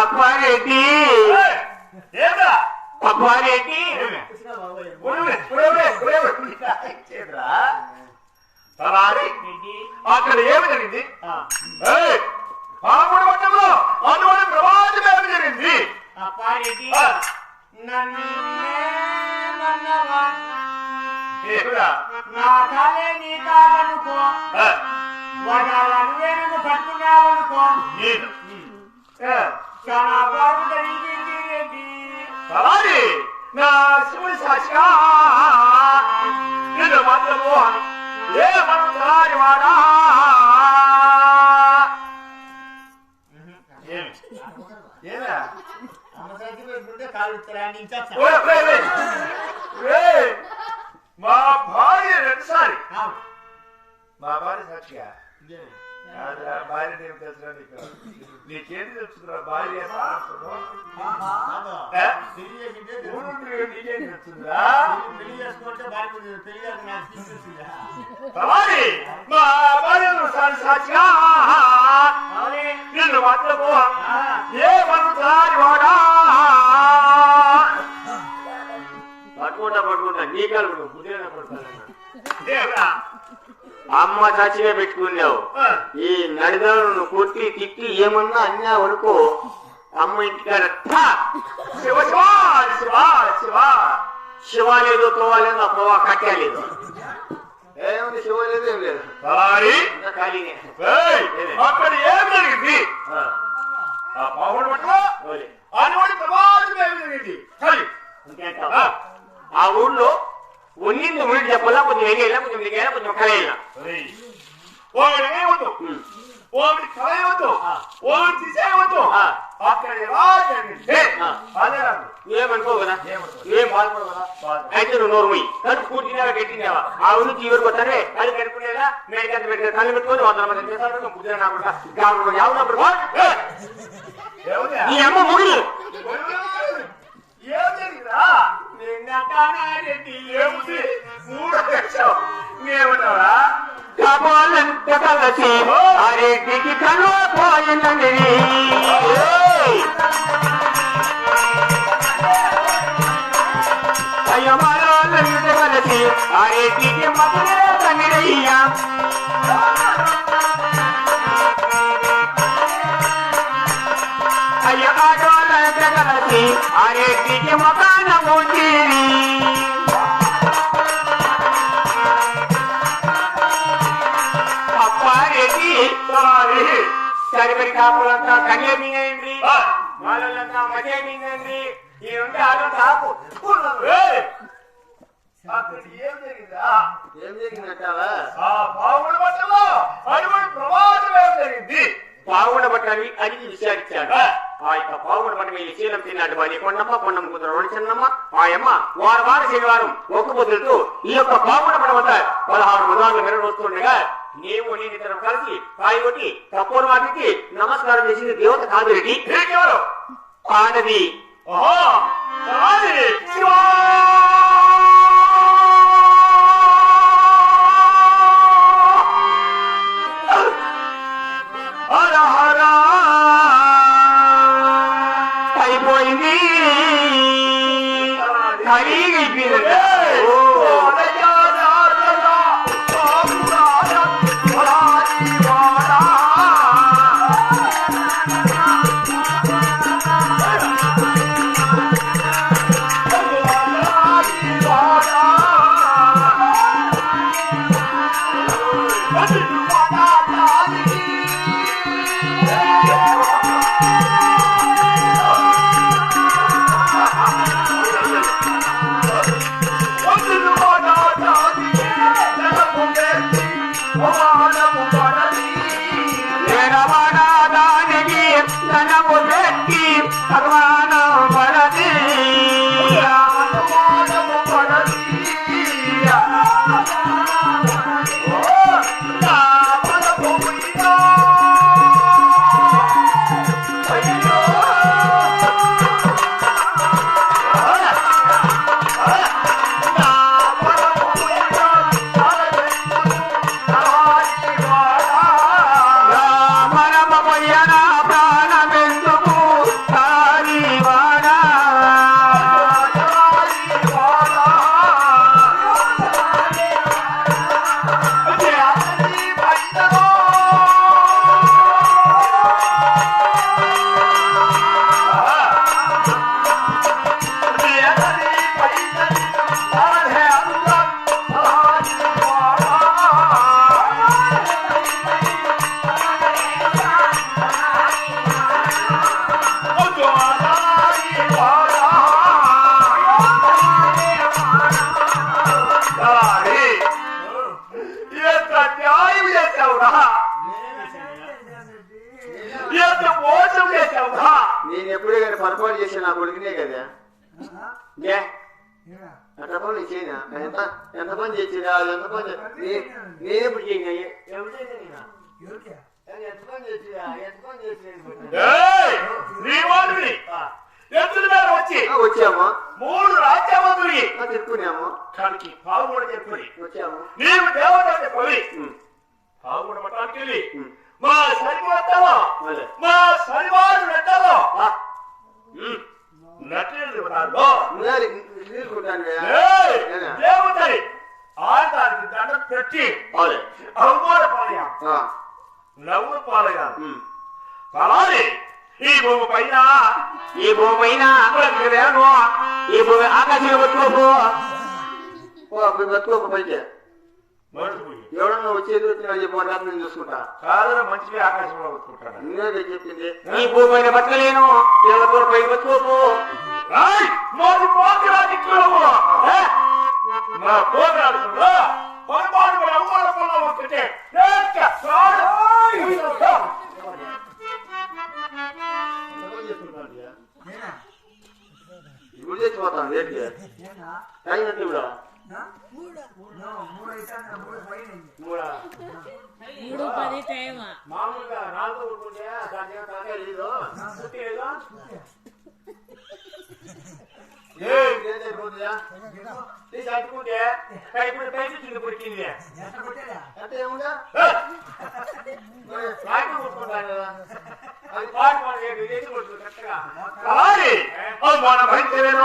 అప్పారెడ్డి అప్పారెడ్డి అక్కడ ఏమి జరిగింది? పాముడు వట్టంలో అటువంటి ప్రమాదం ఏమి జరిగింది? అప్పారెడ్డి నన్ను? నా కాలే నీ కాలనుకో నువ్వేనన్ను పట్టుకున్నావనుకో. నేను చాలా బాగు జరిగింది రెడ్డి తలారి, నా శివుడి సాక్షిగా. నిన్ను మాత్రము ఏ మనం వాడా. మా భార్య రెండుసారి. మా భార్య సాక్షిగా. భార్య నేను తెలుసురా నీకు. నీకేంటి తెలుసుకురా భార్య? ఏ? నీకు నీకేం తెలుసురా పెళ్ళి చేసుకుంటే పెళ్ళి నాకు మా భార్య సాక్షిగా నిన్ను మాత్రము. ఏ మనుసారి వాడా? పట్టుకుంటా పట్టుకుంటా. నీ కాలు బుద్ధిగా పడుతున్నా అమ్మ చచ్చిగా పెట్టుకున్నావు. ఈ నడిదలను కొట్టి తిట్టి ఏమన్నా అన్నావు అనుకో అమ్మ ఇంటికాడ! శివ శివ శివ శివ! లేదు కట్టలేదు. ఏముంది శివ లేదు ఏం లేదు? తలారి అంతా ఖాళీనే. ఏయ్, అక్కడ ఏం జరిగింది? ఆ. పావుడు పట్టుకో? ఆ ఊళ్ళో ಒಂದಿಂದ ಉಳಿದಪ್ಪಲ್ಲ ಒಂದು ಎಲೆ ಇಲ್ಲ ಒಂದು ನಿಗೆ ಇಲ್ಲ ಒಂದು ಕಲೆ ಇಲ್ಲ ಹೋಗಡೆ ಒಂದು ಹೋಗಡೆ ಕಲೆ ಒಂದು ಹೋಗಡೆ ದಿಸೆ ಒಂದು ಆ ಕಡೆ ರಾಜ ಅದರ ನೀವೇ ಮಾಡ್ಕೋಬೋದ ನೀವೇ ಮಾಡ್ಕೋಬೋದ అరెడ్డికి కను పోయినండి కలిసి అరెడ్డికి మధురే తండ్రయ్యా అయ్య ఆటోలంత కలిసి అరెడ్డికి మకాన ముంచిరి సరిపడి కాపులంతా కన్యే మింగండి ఆ. వాళ్ళంతా మధ్య మింగండి ఈ ఆలో తాపు. ఏయ్! అక్కడ ఏం జరిగిందా? ఏం జరిగిందంటావా? ఆ పావుడు బట్టలో అటువంటి ప్రమాదం ఏం జరిగింది? పావుడ పట్టవి అడిగి విచారించాడు. ఆ. యొక్క పావుడ పట్ట వెళ్ళి శీలం తిన్నాడు వారి కొండమ్మ కొండమ్మ కుదర రోడి చిన్నమ్మ ఆయమ్మ వారం వారం శనివారం ఒక్క పొద్దులతో ఈ యొక్క పావుడ పట్ట వద్ద పదహారు మృగాలు మెరవస్తుండగా నీవు నేను ఇద్దరం కలిసి కాయి కొట్టి కపూర్ వాటికి నమస్కారం చేసింది దేవత కాదు రెడ్డి నీకెవరు ఆనది ఓహో శివా హర హర. అయిపోయింది. 栀花 నేను ఎప్పుడే కానీ పొరపాటు చేసిన నా కొడుకునే కదా. ఏ? ఎంత పని చేయనా? ఎంత? ఎంత పని చేసినా ఎంత పని చే- నే- నేను ఎప్పుడు చేయనా? ఏ- ఎప్పుడు చేసినా నేనా? ఎంత పని చేసినా ఎంత పని చేసినా ఏయ్, నీ వాడిని ఎత్తుల మీద వచ్చి వచ్చాము. మూడు రాజ్యవంతుడి ఆ, తిరుక్కున్నాము దానికి పాల్గొన చెప్పి వచ్చాము. నీవు దేవత చెప్పవి పాల్గొన పట్టడానికి వెళ్ళి. మా సరిపోతావా మళ్ళీ. మా సరివారు నెట్టాలో ఆ, నట్లు ఉన్నారు ఉండాలి, తీసుకుంటాను కదా. ఏయ్, ఏనా? దేవతని ఆడదానికి దండ పెట్టి. అవమాన పాలయ ఆ, నవ్వు పాలయ ఉమ్. అలానే ఈ భూమి పైన ఈ భూమి పైన ఈ భూమి ఆకాశంలో బతుకోపు ఓ, అప్పుడు బతుకోపు పైకి మరుచిపోయి ఎవడన్నా వచ్చేది వచ్చినా చెప్పి మాట నేను చూసుకుంటా. కాదన మంచిగా ఆకాశంలో వచ్చుకుంటాడు నువ్వే చెప్పింది ఈ భూమి బతకలేను ఎవరితో పై బతుకోపు మాది పోకరా దిక్కులము మా అది పాటి పాడు. అసలుతో నేను?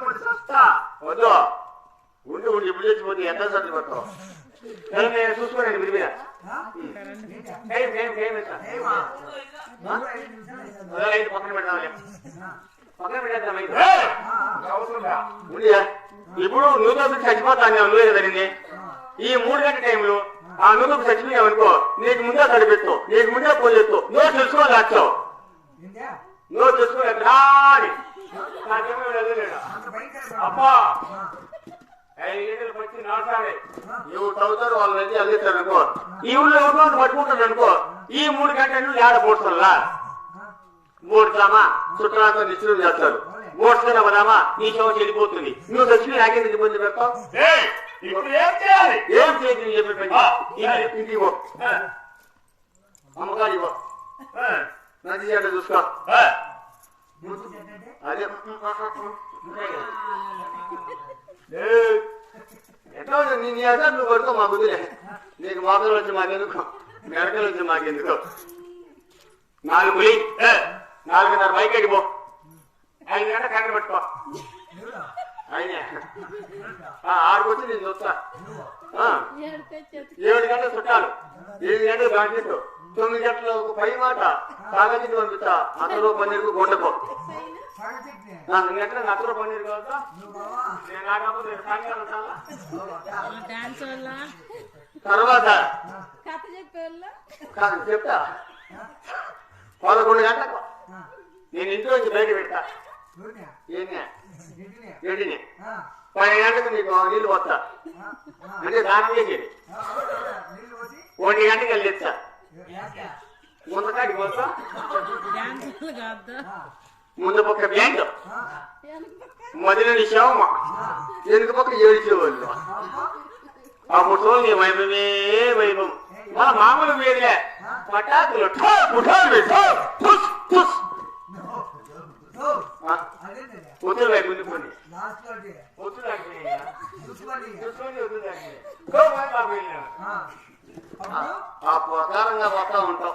పడి చస్తా. వద్దు. ఉండి ఉండి ఇప్పుడు చచ్చిపోతే ఎంత సరే నేను చూసుకోండి మీరు మీద పక్కన పెడదాంలే. పక్కన పెట్టేద్దాం. ఉంది ఇప్పుడు నూతన చచ్చిపోతాను నేను నువ్వే కదండి ఈ మూడు గంటల టైంలో ఆ నూతన చచ్చిపోయావు అనుకో నీకు ముందే తడిపెట్టు నీకు ముందే పోలెత్తు నువ్వు తెలుసుకోవాలి వచ్చావు నువ్వు తెలుసుకోలేదు రాని నాకేమో వదిలేడు నాటాడే ఎవరు తవ్వుతారు వాళ్ళు అయితే అందిస్తారు అనుకో. ఈ ఊళ్ళో ఎవరు పట్టుకుంటారు అనుకో. ఈ మూడు గంటలు ఏడ పోడ్చల్లా మూడుతామా చుట్టాలతో నిశ్చయం చేస్తారు. మోడ్చుకున్నా పదామా నీ శవం చెడిపోతుంది. నువ్వు చచ్చి నాకెందుకు ఇబ్బంది పెడతావు? ఏం చేయాలి? ఏం నేను చెప్పే ఇంటికి పో ఆ, నది చూసుకో. అదే ఎట్లా నీ నీ అడ్డా నువ్వు పడుకో మా వదిలే నీకు మోకలు వచ్చి మాకెందుకు మెడకలు వచ్చి మాకెందుకు నాలుగు పులి నాలుగున్నర బైక్ ఎక్కిపో ఐదు గంటల కరెంట్ పెట్టుకో అయినా వచ్చి నేను చూస్తా ఏడు గంటలు చుట్టాలు. ఏడు గంటలు బ్యాంకెట్ తొమ్మిది గంటలు ఒక పై మాట కాగజీకి పంపిస్తా అతను పన్నీరుకు నాలుగు అతను పన్నీరు నేను సాయంకాలం తర్వాత చెప్తా. పదకొండు గంటలకు నేను ఇంట్లో నుంచి బయట పెట్టా ఏంటి ఏంటిని పది గంటలకు నీకు నీళ్ళు వస్తా అంటే దానం చేసేది. ఒంటి గంటకి వెళ్ళి తెచ్చా ముందుకాడికి పోతా ముందు పక్క బ్యాంక్ మొదలని శవమ వెనుక పక్క ఏడిచేవాళ్ళు ఆ ముఠోని వైభవే వైభవం మన మామూలు వేదిలే పటాకులు వైపు ఉండిపోయి వద్దులు వైపు ఆగిపోయినాయి. ఆ ప్రకారంగా పోతా ఉంటాం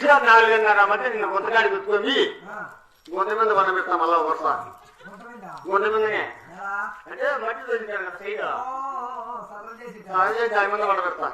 ఇచ్చిన నాలుగున్నర మధ్య నిన్ను గుంతగాడి గుర్తుకొని గుంత మీద మనం పెడతాం మళ్ళా వరుస గుంత మీదనే. అంటే మట్టి దొరికారు కదా సైడ్. అదే దాని మీద పెడతా.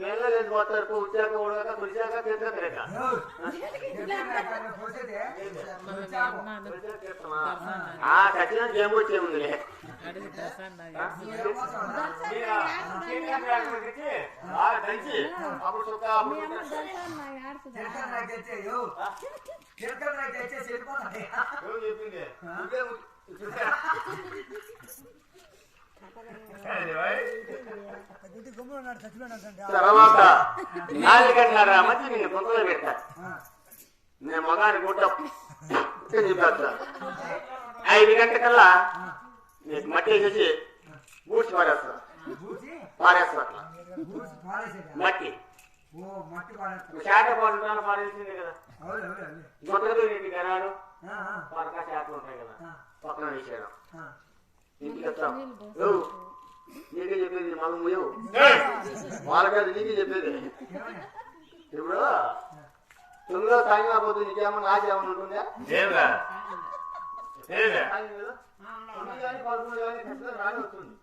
లేదు పోతారు ఉచ్చాక ఉడక కురిచాక తింటే తిరగ ఆ ఖచ్చితంగా గేమ్ వచ్చేముందిలే తర్వాత నాలుగన్నర మధ్య నిన్ను కొంతలో పెట్టా. నేను మగానికి గుడ్డ చెప్పేస్తా ఐదు గంటకల్లా మట్టి వేసేసి బూడ్చి పారేస్తా పారేస్తా అట్లా మట్టి శాఖ పాడుతాను పారేసింది కదా గనాలు పరకా శాఖలు ఉంటాయి కదా పక్కన వేసేయడం. ఇంటికి వస్తాం నీకే చెప్పేది నీకే చెప్పేది ఏమని? ఇప్పుడు తొమ్మిదో సాయంగా పోతే నీకేమో నాకేమన్నా ఉంటుందా సాయం కదా తొమ్మిది కానీ పదకొండు కానీ ఖచ్చితంగా రాని వస్తుంది